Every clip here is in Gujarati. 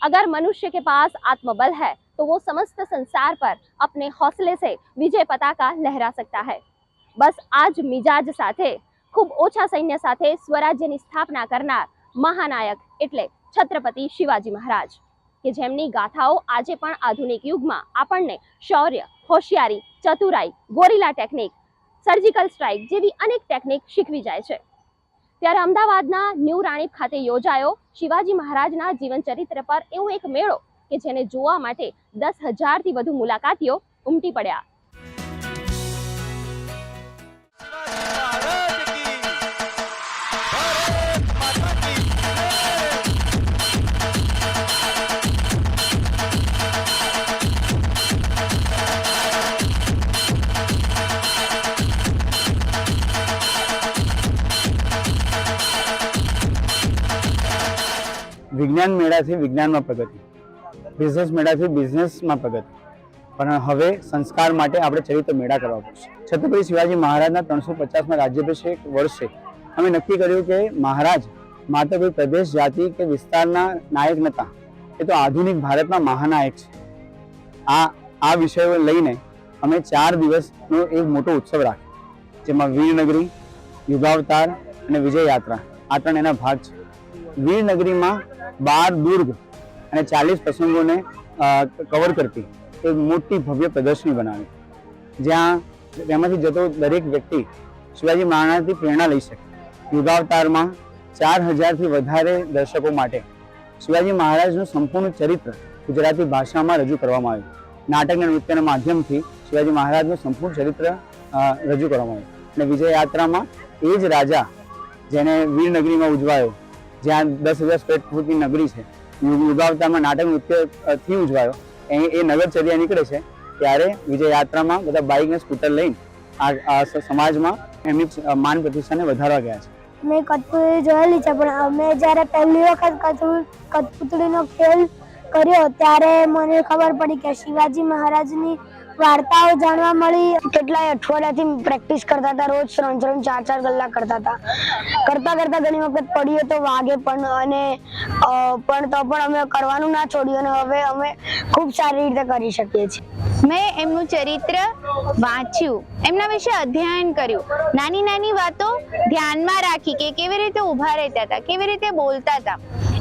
अगर मनुष्य के पास आत्मबल है तो वो समस्त संसार पर अपने हौसले से विजय पताका लहरा सकता है બસ આ જ મિજાજ સાથે ખૂબ ઓછા સૈન્ય સાથે સ્વરાજ્યની સ્થાપના કરનાર મહાનાયક એટલે છત્રપતિ શિવાજી મહારાજ કે જેમની ગાથાઓ આજે પણ આધુનિક યુગમાં આપણને શૌર્ય હોશિયારી ચતુરાઈ ગોરિલા ટેકનિક સર્જિકલ સ્ટ્રાઇક જેવી અનેક ટેકનિક શીખવી જાય છે ત્યારે અમદાવાદના ન્યૂ રાણીપ ખાતે યોજાયો શિવાજી મહારાજના જીવન ચરિત્ર પર એવો એક મેળો કે જેને જોવા માટે દસ હજારથી વધુ મુલાકાતીઓ ઉમટી પડ્યા. વિજ્ઞાન મેળાથી વિજ્ઞાનમાં પ્રગતિ. બિઝનેસ મેળાથી બિઝનેસમાં પ્રગતિ. પણ હવે સંસ્કાર માટે આપણે ચરિત્ર મેળા કરવા પડશે. છત્રપતિ શિવાજી મહારાજના ત્રણસો પચાસમાં રાજ્યાભિષેક વર્ષે અમે નક્કી કર્યું કે મહારાજ માત્ર કોઈ પ્રદેશ જાતિ કે વિસ્તારના નાયક નતા. એ તો આધુનિક ભારતના મહાનાયક છે. આ આ વિષયો લઈને અમે ચાર દિવસનો એક મોટો ઉત્સવ રાખ્યો. જેમાં વીરનગરી, યુગાવતાર અને વિજય યાત્રા આ ત્રણ એના ભાગ છે. વીરનગરીમાં બાર દુર્ગ અને ચાલીસ પ્રસંગોને કવર કરતી, એક મોટી ભવ્ય પ્રદર્શની બનાવી. જ્યાં તેમાંથી જતો દરેક વ્યક્તિ શિવાજી મહારાજથી પ્રેરણા લઈ શકે. યુગાવતારમાં ચાર હજારથી વધારે દર્શકો માટે શિવાજી મહારાજનું સંપૂર્ણ ચરિત્ર ગુજરાતી ભાષામાં રજૂ કરવામાં આવ્યું. નાટક અને નૃત્યના માધ્યમથી શિવાજી મહારાજનું સંપૂર્ણ ચરિત્ર રજૂ કરવામાં આવ્યું. અને વિજય યાત્રામાં એ જ રાજા જેને વીરનગરીમાં ઉજવાયો જ્યાં દસ હજાર સ્ક્વેર ફૂટની નગરી છે. યુગ- યુગાવતારમાં નાટક નૃત્ય અ, થી ઉજવાયો એ એ નગરચર્યા નીકળે છે. ત્યારે વિજય યાત્રામાં બધા બાઇક અને સ્કૂટર લઈને આ સમાજમાં એમની માન પ્રતિષ્ઠાને વધારવા ગયા છે. મેં કઠપુતળી જોયેલી છે પણ અમે જ્યારે પહેલી વખત કઠપુ- કઠપુતળીનો ખેલ કર્યો ત્યારે મને ખબર પડી કે શિવાજી મહારાજની વાર્તાઓ જાણવા મળી. કેટલાય અઠવાડિયાથી પ્રેક્ટિસ કરતા હતા, રોજ ત્રણ ત્રણ, ચાર ચાર કલાક કરતા હતા. કરતા કરતા ઘણી વખત પડીએ તો વાગે પણ અને પણ તો પણ અમે કરવાનું ના છોડ્યું અને હવે અમે ખૂબ સારી રીતે કરી શકીએ છીએ. મેં એમનું ચરિત્ર વાંચ્યું. એમના વિશે અધ્યયન કર્યું. નાની નાની વાતો ધ્યાનમાં રાખી કે કેવી રીતે ઊભા રહેતા હતા, કેવી રીતે બોલતા હતા.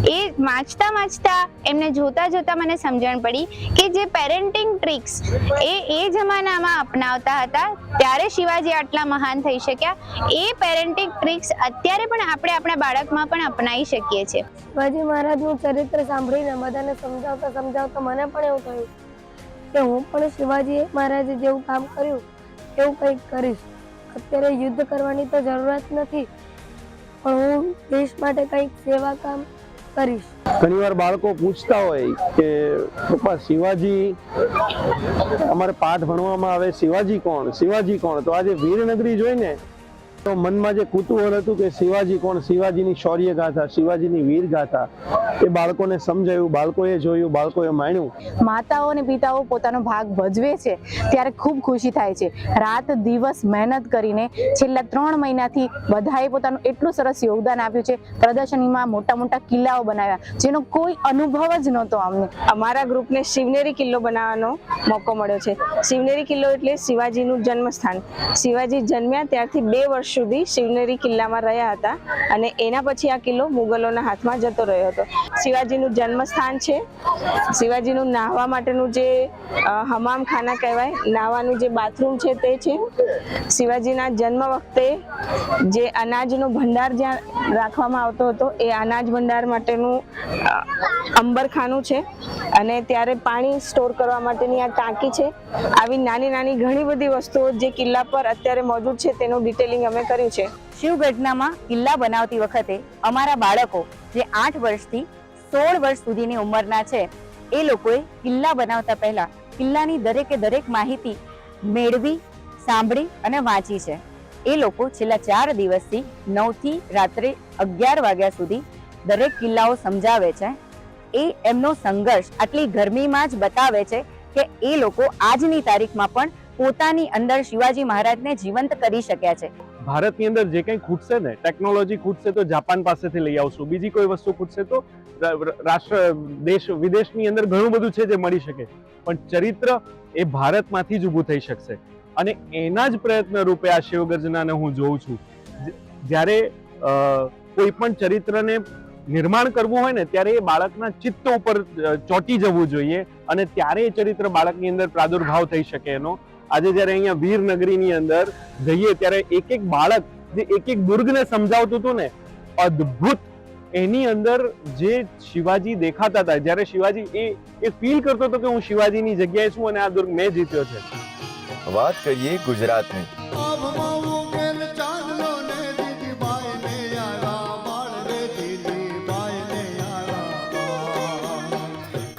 એ વાંચતા વાંચતા એમને જોતા જોતા મને સમજણ પડી કે જે પેરેન્ટિંગ ટ્રિક્સ એ એ જમાનામાં અપનાવતા હતા, ત્યારે શિવાજી આટલા મહાન થઈ શક્યા. એ પેરેન્ટિંગ ટ્રિક્સ અત્યારે પણ આપણે આપણા બાળકમાં પણ અપનાવી શકીએ છીએ. શિવાજી મહારાજનું ચરિત્ર સાંભળીને બધાને સમજાવતા સમજાવતા મને પણ એવું થયું કે હું પણ શિવાજી મહારાજે જેવું કામ કર્યું, એવું કંઈક કરીશ. અત્યારે યુદ્ધ કરવાની તો જરૂરત નથી, પણ હું દેશ માટે કંઈક સેવા કામ કરીશ. ઘણીવાર બાળકો પૂછતા હોય કે, પપ્પા, શિવાજી, અમારે પાઠ ભણવામાં આવે, શિવાજી કોણ? શિવાજી કોણ? તો આજે વીરનગરી જોઈને તો મનમાં જે કુતૂહલ હતું કે શિવાજી કોણ? શિવાજીની શૌર્ય ગાથા શિવાજીની વીર ગાથા. એ બાળકોને સમજાયું બાળકોએ જોયું બાળકોએ માણ્યું. માતાઓ અને પિતાઓ પોતાનો ભાગ ભજવે છે ત્યારે ખૂબ ખુશી થાય છે. રાત દિવસ મહેનત કરીને છેલ્લા ત્રણ મહિનાથી બધાએ પોતાનું એટલું સરસ યોગદાન આપ્યું છે. પ્રદર્શનીમાં મોટા મોટા કિલ્લાઓ બનાવ્યા જેનો કોઈ અનુભવ જ નહોતો અમને. અમારા ગ્રુપને શિવનેરી કિલ્લો બનાવવાનો મોકો મળ્યો છે. શિવનેરી કિલ્લો એટલે શિવાજીનું જન્મસ્થાન. શિવાજી જન્મ્યા ત્યારથી બે વર્ષ સુધી શિવનેરી કિલ્લામાં રહ્યા હતા અને એના પછી આ કિલ્લો મુગલોના હાથમાં જતો રહ્યો હતો. શિવાજીનું જન્મસ્થાન છે. શિવાજીનું નાહવા માટેનું જે હમામખાના હમામ ખાના કહેવાય, નાહવાનું જે બાથરૂમ છે તે છે. શિવાજીના જન્મ વખતે જે અનાજનો ભંડાર જ્યાં રાખવામાં આવતો હતો, એ અનાજ ભંડાર માટેનું અંબરખાનું છે. અને ત્યારે પાણી સ્ટોર કરવા માટેની આ ટાંકી છે. આવી નાની નાની ઘણી બધી વસ્તુઓ જે કિલ્લા પર અત્યારે મોજૂદ છે, તેનું ડિટેલિંગ અમે કર્યું છે. શિવગઢનામાં કિલ્લા બનાવતી વખતે અમારા બાળકો જે આઠ વર્ષથી સોળ વર્ષ સુધીની ઉંમરના છે, એ લોકોએ કિલ્લા બનાવતા પહેલા કિલ્લાની દરેકે દરેક માહિતી મેળવી, સાંભળી અને વાંચી છે. એ લોકો છેલ્લા ચાર દિવસથી નવથી રાત્રે અગિયાર વાગ્યા સુધી દરેક કિલ્લાઓ સમજાવે છે એ એમનો સંઘર્ષ આટલી ગરમીમાં જ બતાવે છે કે એ લોકો આજની તારીખમાં પણ પોતાની અંદર શિવાજી મહારાજને જીવંત કરી શક્યા છે. ભારતની અંદર જે કંઈ ખૂટશે ને ટેકનોલોજી ખૂટશે તો જાપાન પાસેથી લઈ આવશું. બીજી કોઈ વસ્તુ ખૂટશે તો રાષ્ટ્ર, દેશ, વિદેશની અંદર ઘણું બધું છે જે મળી શકે. પણ ચરિત્ર એ ભારતમાંથી જ ઊભું થઈ શકશે. અને એના જ પ્રયત્ન રૂપે આ શિવગર્જનાને હું જોઉં છું. જ્યારે કોઈ પણ ચરિત્રને નિર્માણ કરવું હોય ને, ત્યારે એ બાળકના ચિત્ત ઉપર ચોટી જવું જોઈએ અને ત્યારે એ ચરિત્ર બાળકની અંદર પ્રાદુર્ભાવ થઈ શકે એનો. આજે જ્યારે અહીંયા વીરનગરીની અંદર જઈએ, ત્યારે એક એક બાળક, જે એક એક દુર્ગને સમજાવતું હતું ને, અદ્ભુત. એની અંદર જે શિવાજી દેખાતા હતા, જ્યારે શિવાજી એ એ ફીલ કરતો હતો કે હું શિવાજીની જગ્યાએ છું અને આ દુર્ગ મેં જીત્યો છે. વાત કરીએ ગુજરાતની.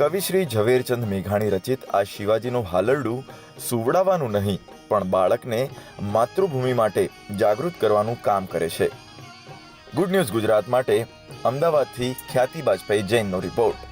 કવિ શ્રી ઝવેરચંદ મેઘાણી રચિત આ શિવાજીનું હાલરડું સુવડાવવાનું નહીં, પણ બાળકને માતૃભૂમિ માટે જાગૃત કરવાનું કામ કરે છે. ગુડ ન્યૂઝ ગુજરાત માટે અમદાવાદથી ખ્યાતિ બાજપેયી જૈનનો રિપોર્ટ.